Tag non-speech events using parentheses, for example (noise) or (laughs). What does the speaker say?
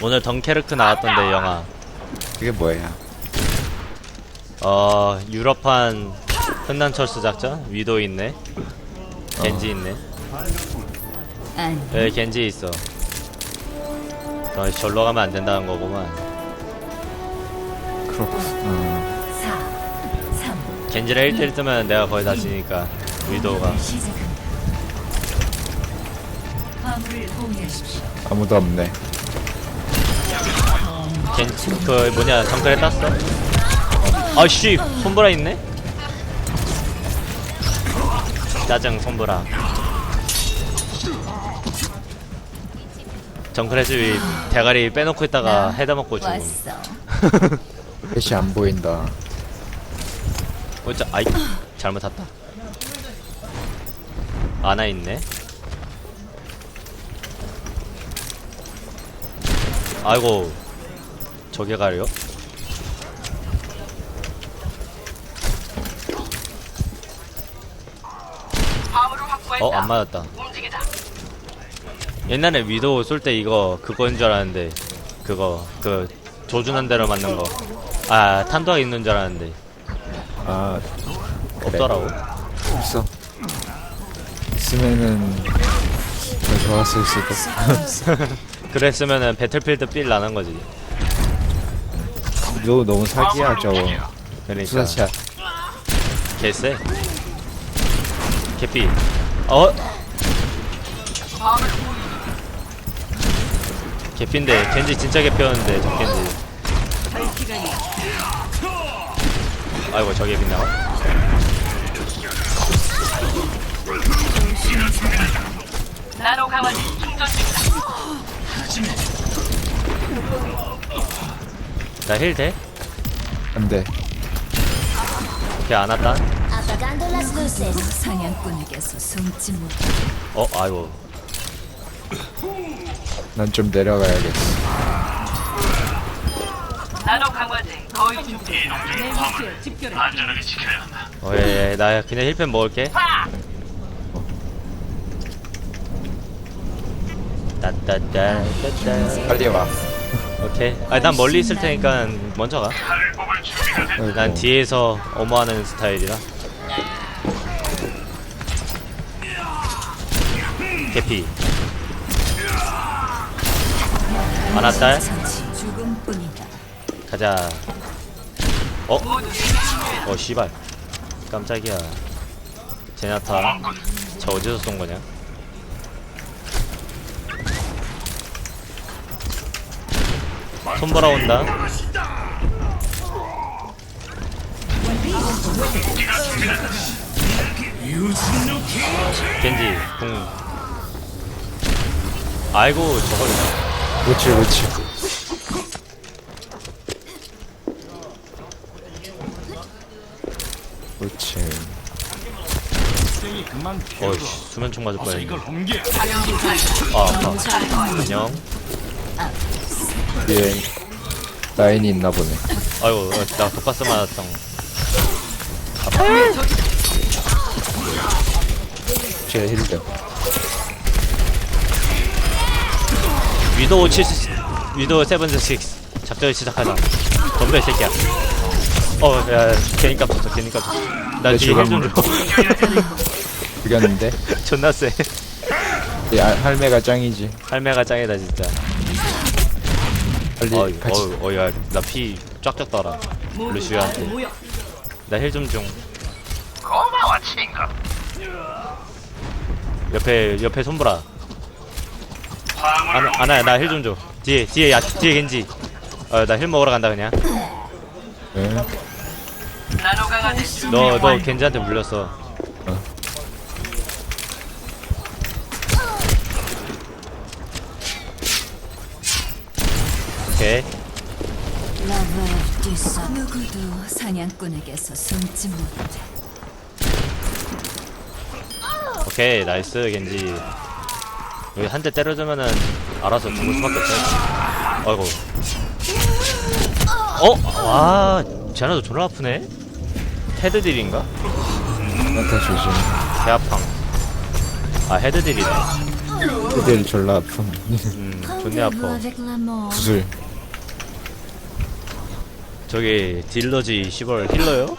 오늘 던 캐릭터 나왔던데 영화 그게 뭐야? 어 유럽판 흔난 철수 작전 위도 있네 겐지 있네 아니, 여기 겐지 있어 너 절로 가면 안 된다는 거구만 그렇고. 어. 4, 3, 겐지를 1대1 뜨면 내가 거의 다 지니까 위도가 시작합니다. 화물을 공유하십시오. 아무도 없네. 겐지 그 뭐냐 정글에 땄어? 아씨 손보라 있네? 짜증 손보라. 정글에서 대가리 빼놓고 있다가 헤드 먹고 죽음 왔어. (laughs) pet이 안 보인다. 어짜 아이 잘못 탔다. 아나 있네. 아이고 저게 가려 어 안 맞았다 옛날에 위도우 쏠 때 이거 그거인 줄 알았는데 그거 그 조준한 대로 맞는 거 아 탄도가 있는 줄 알았는데 아. 없더라고 없어. 있으면은 더 좋았을 수도. (laughs) 그랬으면은 배틀필드 빌 나는 거지. 너 너무 사기야 저거. 그러니까 수사샷. 개쎄. 개피. 어? 개피인데 겐지 진짜 개피였는데 저 겐지. 아이고 저 개피 나와. 나 힐 돼? 안 돼. 걔안 왔다. Apagando las luces. 사냥꾼에게서 숨지 못. 어 아이고. 난 좀 내려가야겠어. 나노 강화제 거의 준비. 내 목표 집결해. 어예 나 그냥 힐펜 먹을게. 따따따 따따. 빨리 와. 오케이. 아, 난 멀리 있을 테니까 먼저 가. 난 뒤에서 어머하는 스타일이라. 개피. 죽음뿐이다. 가자. 어? 어 씨발. 깜짝이야. 제나타. 저 어디서 쏜 거냐? 손보라 온다. 겐지 궁. 아이고 저걸 그렇지 그렇지. 그렇지. 어이씨 수면총 맞을 뻔했네. 아 아파. 안녕. 뒤에 라인이 있나 보네. 아이고 어, 나 독가스 맞았던. 제 힐드. 위도우 7 위도우 세븐즈 6 작전을 시작하자. 덤벼 이 새끼야. 어야 괜히 깜짝어 괜히 깜짝. 나내 뒤에 힐 좀 줘. 죽였는데. 존나 세. 이 아- 할매가 짱이지. 할매가 짱이다 진짜. 빨리 어이 같이. 어이 어이 야 나 피 쫙쫙 따라. 루시오한테. 모여. 나힐좀 중. 고마워 친구. 옆에 옆에 손보라. 아나 아나야 나 힐 좀 줘. 뒤에 뒤에 야 뒤에 겐지. 어 나 힐 먹으러 간다 그냥. 네. 너 너. 겐지한테 물렸어. 오케이. 뒤서 누구도 사냥꾼에게서 숨지 못해. 오케이 나이스 겐지 여기 한 대 때려주면은 알아서 죽을 수밖에 없어 아이고 어? 와 쟤네도 졸라 아프네 헤드딜인가? 나타 조심. 개아팡 아 헤드딜이네 애들 졸라 아픔. 음 존내 아파. 구슬. 저기 딜러지 시벌 힐러요?